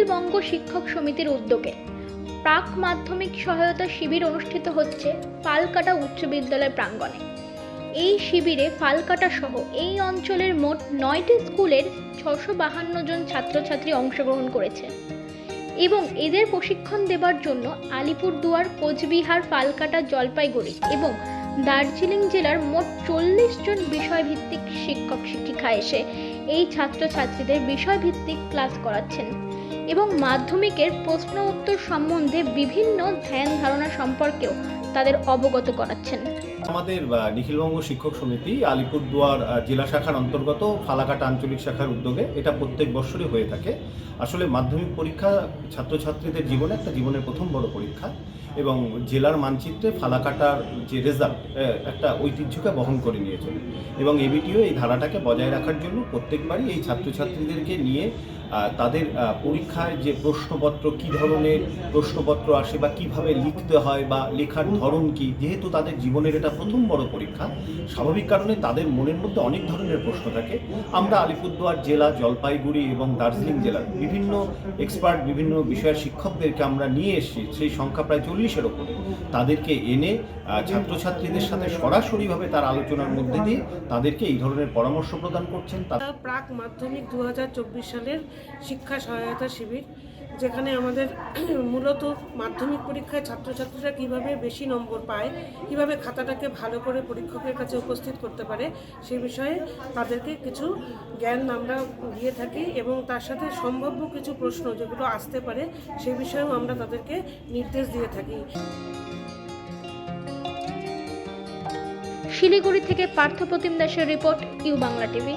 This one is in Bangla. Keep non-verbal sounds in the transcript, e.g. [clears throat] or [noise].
নিখিলবঙ্গ শিক্ষক সমিতির উদ্যোগে প্রাক মাধ্যমিক সহায়তা শিবির অনুষ্ঠিত হচ্ছে ফালকাটা উচ্চ বিদ্যালয় প্রাঙ্গণে। এই শিবিরে ফালকাটা সহ এই অঞ্চলের মোট নয়টি স্কুলের ছশো বাহান্ন জন ছাত্রছাত্রী অংশগ্রহণ করেছে এবং এদের প্রশিক্ষণ দেবার জন্য আলিপুরদুয়ার, কোচবিহার ফালকাটা জলপাইগুড়ি এবং দার্জিলিং জেলার মোট চল্লিশ জন বিষয়ভিত্তিক শিক্ষক শিক্ষিকা এসে এই ছাত্রছাত্রীদের বিষয়ভিত্তিক ক্লাস করাচ্ছেন এবং মাধ্যমিকের প্রশ্ন উত্তর সম্বন্ধে বিভিন্ন ধ্যান ধারণা সম্পর্কেও তাদের অবগত করাচ্ছেন। আমাদের নিখিলবঙ্গ শিক্ষক সমিতি আলিপুরদুয়ার জেলা শাখার অন্তর্গত ফালাকাটা আঞ্চলিক শাখার উদ্যোগে এটা প্রত্যেক বছরই হয়ে থাকে। আসলে মাধ্যমিক পরীক্ষা ছাত্রছাত্রীদের জীবনে একটা জীবনের প্রথম বড় পরীক্ষা এবং জেলার মানচিত্রে ফালাকাটার যে রেজাল্ট একটা ঐতিহ্যকে বহন করে নিয়ে চলে এবং এবিটিও এই ধারাটাকে বজায় রাখার জন্য প্রত্যেকবারই এই ছাত্রছাত্রীদেরকে নিয়ে আহ, তাদের পরীক্ষায় যে প্রশ্নপত্র, কী ধরনের প্রশ্নপত্র আসে বা কীভাবে লিখতে হয় বা লেখার ধরন কি, যেহেতু তাদের জীবনের এটা প্রথম বড় পরীক্ষা, স্বাভাবিক কারণে তাদের মনের মধ্যে অনেক ধরনের প্রশ্ন থাকে। আমরা আলিপুরদুয়ার জেলা, জলপাইগুড়ি এবং দার্জিলিং জেলার বিভিন্ন এক্সপার্ট বিভিন্ন বিষয়ের শিক্ষকদেরকে আমরা নিয়ে এসেছি, সেই সংখ্যা প্রায় চল্লিশের ওপরে। তাদেরকে এনে ছাত্রছাত্রীদের সাথে সরাসরিভাবে তার আলোচনার মধ্যে দিয়ে তাদেরকে এই ধরনের পরামর্শ প্রদান করছেন। প্রাক মাধ্যমিক দু হাজার চব্বিশ সালের শিক্ষা সহায়তা শিবির, যেখানে আমাদের [clears throat] মূলত মাধ্যমিক পরীক্ষায় ছাত্রছাত্রীরা কীভাবে বেশি নম্বর পায়, কীভাবে খাতাটাকে ভালো করে পরীক্ষকের কাছে উপস্থিত করতে পারে সেই বিষয়ে তাদেরকে কিছু জ্ঞান আমরা দিয়ে থাকি এবং তার সাথে সম্ভাব্য কিছু প্রশ্ন যেগুলো আসতে পারে সেই বিষয়েও আমরা তাদেরকে নির্দেশ দিয়ে থাকি। শিলিগুড়ি থেকে পার্থপ্রতিম দাসের রিপোর্ট, ইউ বাংলা টিভি।